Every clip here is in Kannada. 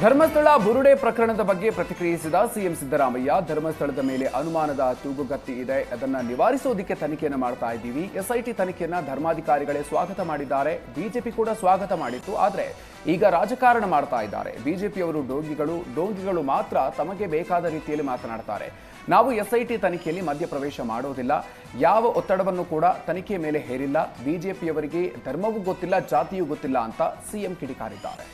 ಧರ್ಮಸ್ಥಳ ಬುರುಡೆ ಪ್ರಕರಣದ ಬಗ್ಗೆ ಪ್ರತಿಕ್ರಿಯಿಸಿದ ಸಿಎಂ ಸಿದ್ದರಾಮಯ್ಯ, ಧರ್ಮಸ್ಥಳದ ಮೇಲೆ ಅನುಮಾನದ ತೂಗುಗತ್ತಿ ಇದೆ. ಅದನ್ನು ನಿವಾರಿಸೋದಕ್ಕೆ ತನಿಖೆಯನ್ನು ಮಾಡ್ತಾ ಇದ್ದೀವಿ. ಎಸ್ಐಟಿ ತನಿಖೆಯನ್ನು ಧರ್ಮಾಧಿಕಾರಿಗಳೇ ಸ್ವಾಗತ ಮಾಡಿದ್ದಾರೆ. ಬಿಜೆಪಿ ಕೂಡ ಸ್ವಾಗತ ಮಾಡಿತ್ತು. ಆದರೆ ಈಗ ರಾಜಕಾರಣ ಮಾಡ್ತಾ ಇದ್ದಾರೆ. ಬಿಜೆಪಿಯವರು ಡೋಂಗಿಗಳು ಡೋಂಗಿಗಳು ಮಾತ್ರ ತಮಗೆ ಬೇಕಾದ ರೀತಿಯಲ್ಲಿ ಮಾತನಾಡ್ತಾರೆ. ನಾವು ಎಸ್ಐಟಿ ತನಿಖೆಯಲ್ಲಿ ಮಧ್ಯಪ್ರವೇಶ ಮಾಡೋದಿಲ್ಲ. ಯಾವ ಒತ್ತಡವನ್ನು ಕೂಡ ತನಿಖೆ ಮೇಲೆ ಹೇರಿಲ್ಲ. ಬಿಜೆಪಿಯವರಿಗೆ ಧರ್ಮವೂ ಗೊತ್ತಿಲ್ಲ, ಜಾತಿಯೂ ಗೊತ್ತಿಲ್ಲ ಅಂತ ಸಿಎಂ ಕಿಡಿಕಾರಿದ್ದಾರೆ.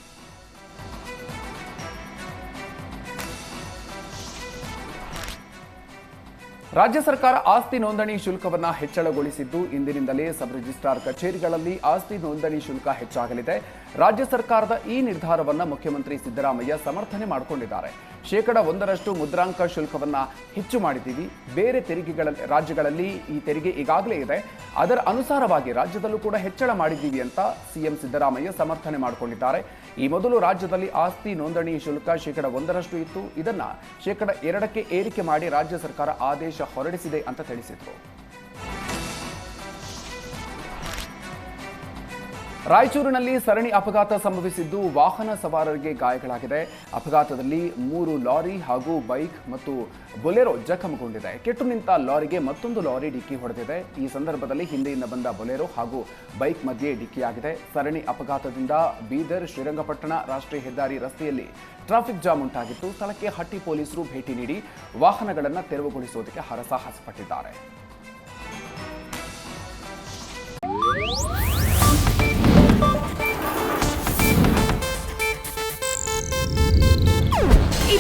ರಾಜ್ಯ ಸರ್ಕಾರ ಆಸ್ತಿ ನೋಂದಣಿ ಶುಲ್ಕವನ್ನ ಹೆಚ್ಚಳಗೊಳಿಸಿದ್ದು ಇಂದಿನಿಂದಲೇ ಸಬ್ ರಿಜಿಸ್ಟ್ರಾರ್ ಕಚೇರಿಗಳಲ್ಲಿ ಆಸ್ತಿ ನೋಂದಣಿ ಶುಲ್ಕ ಹೆಚ್ಚಾಗಲಿದೆ. ರಾಜ್ಯ ಸರ್ಕಾರದ ಈ ನಿರ್ಧಾರವನ್ನ ಮುಖ್ಯಮಂತ್ರಿ ಸಿದ್ದರಾಮಯ್ಯ ಸಮರ್ಥನೆ ಮಾಡಿಕೊಂಡಿದ್ದಾರೆ. ಶೇಕಡ ಒಂದರಷ್ಟು ಮುದ್ರಾಂಕ ಶುಲ್ಕವನ್ನ ಹೆಚ್ಚು ಮಾಡಿದ್ದೀವಿ. ಬೇರೆ ತೆರಿಗೆಗಳಲ್ಲಿ ರಾಜ್ಯಗಳಲ್ಲಿ ಈ ತೆರಿಗೆ ಈಗಾಗಲೇ ಇದೆ. ಅದರ ಅನುಸಾರವಾಗಿ ರಾಜ್ಯದಲ್ಲೂ ಕೂಡ ಹೆಚ್ಚಳ ಮಾಡಿದ್ದೀವಿ ಅಂತ ಸಿಎಂ ಸಿದ್ದರಾಮಯ್ಯ ಸಮರ್ಥನೆ ಮಾಡಿಕೊಂಡಿದ್ದಾರೆ. ಈ ಮೊದಲು ರಾಜ್ಯದಲ್ಲಿ ಆಸ್ತಿ ನೋಂದಣಿ ಶುಲ್ಕ ಶೇಕಡ ಒಂದರಷ್ಟು ಇತ್ತು. ಇದನ್ನ ಶೇಕಡ ಎರಡಕ್ಕೆ ಏರಿಕೆ ಮಾಡಿ ರಾಜ್ಯ ಸರ್ಕಾರ ಹೊರಡಿಸಿದೆ ಅಂತ ತಿಳಿಸಿದರು. ರಾಯಚೂರಿನಲ್ಲಿ ಸರಣಿ ಅಪಘಾತ ಸಂಭವಿಸಿದ್ದು ವಾಹನ ಸವಾರರಿಗೆ ಗಾಯಗಳಾಗಿದೆ. ಅಪಘಾತದಲ್ಲಿ ಮೂರು ಲಾರಿ ಹಾಗೂ ಬೈಕ್ ಮತ್ತು ಬೊಲೆರೋ ಜಖಮಗೊಂಡಿದೆ. ಕೆಟ್ಟು ನಿಂತ ಲಾರಿಗೆ ಮತ್ತೊಂದು ಲಾರಿ ಡಿಕ್ಕಿ ಹೊಡೆದಿದೆ. ಈ ಸಂದರ್ಭದಲ್ಲಿ ಹಿಂದೆಯಿಂದ ಬಂದ ಬೊಲೆರೋ ಹಾಗೂ ಬೈಕ್ ಮಧ್ಯೆ ಡಿಕ್ಕಿಯಾಗಿದೆ. ಸರಣಿ ಅಪಘಾತದಿಂದ ಬೀದರ್, ಶ್ರೀರಂಗಪಟ್ಟಣ ರಾಷ್ಟ್ರೀಯ ಹೆದ್ದಾರಿ ರಸ್ತೆಯಲ್ಲಿ ಟ್ರಾಫಿಕ್ ಜಾಮ್ ಉಂಟಾಗಿತ್ತು. ಸ್ಥಳಕ್ಕೆ ಹಟ್ಟಿ ಪೊಲೀಸರು ಭೇಟಿ ನೀಡಿ ವಾಹನಗಳನ್ನು ತೆರವುಗೊಳಿಸುವುದಕ್ಕೆ ಹರಸಾಹಸ ಪಟ್ಟಿದ್ದಾರೆ